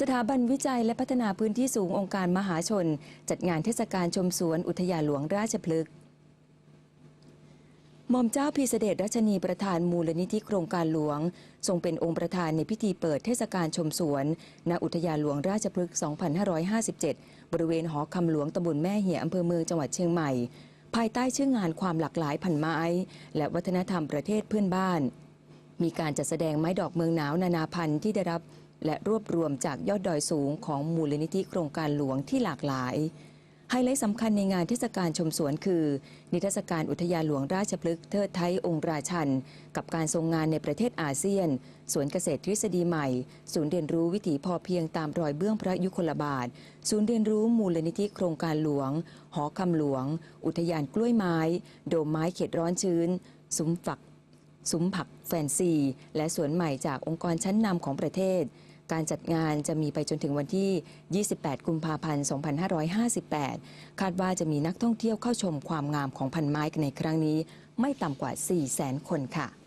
สถาบันวิจัยและพัฒนาพื้นที่สูงองค์การมหาชน จัดงานเทศกาลชมสวนอุทยานหลวงราชพฤกษ์หม่อมเจ้าพีเสด็จรัชนีประธานมูลนิธิโครงการหลวง ทรงเป็นองค์ประธานในพิธีเปิดเทศกาลชมสวน ณอุทยานหลวงราชพฤกษ์ 2557 บริเวณหอคำหลวงตำบลแม่เหี่ยอำเภอเมืองจังหวัดเชียงใหม่ ภายใต้ชื่องานความหลากหลายพันไม้ และวัฒนธรรมประเทศเพื่อนบ้าน มีการจัดแสดงไม้ดอกเมืองหนาวนานาพันธุ์ที่ได้รับ และรวบรวมจากยอดดอยสูงของมูลนิธิโครงการหลวงที่หลากหลายไฮไลท์สำคัญในงานเทศกาลชมสวนคือ นิทรรศการอุทยานหลวงราชพฤกษ์เทิดไทยองค์ราชัน กับการทรงงานในประเทศอาเซียน สวนเกษตรทฤษฎีใหม่ ศูนย์เรียนรู้วิถีพอเพียงตามรอยเบื้องพระยุคลบาท ศูนย์เรียนรู้มูลนิธิโครงการหลวง หอคำหลวง อุทยานกล้วยไม้ โดมไม้เขตร้อนชื้นซุ้มฝักซุ้มผักแฟนซี และสวนใหม่จากองค์กรชั้นนำของประเทศ การจัดงานจะมีไปจนถึงวันที่ 28 กุมภาพันธ์ 2558 คาดว่าจะมีนักท่องเที่ยวเข้าชมความงามของพันไม้ในครั้งนี้ ไม่ต่ำกว่า 4 0 0 0 0 0 คนค่ะ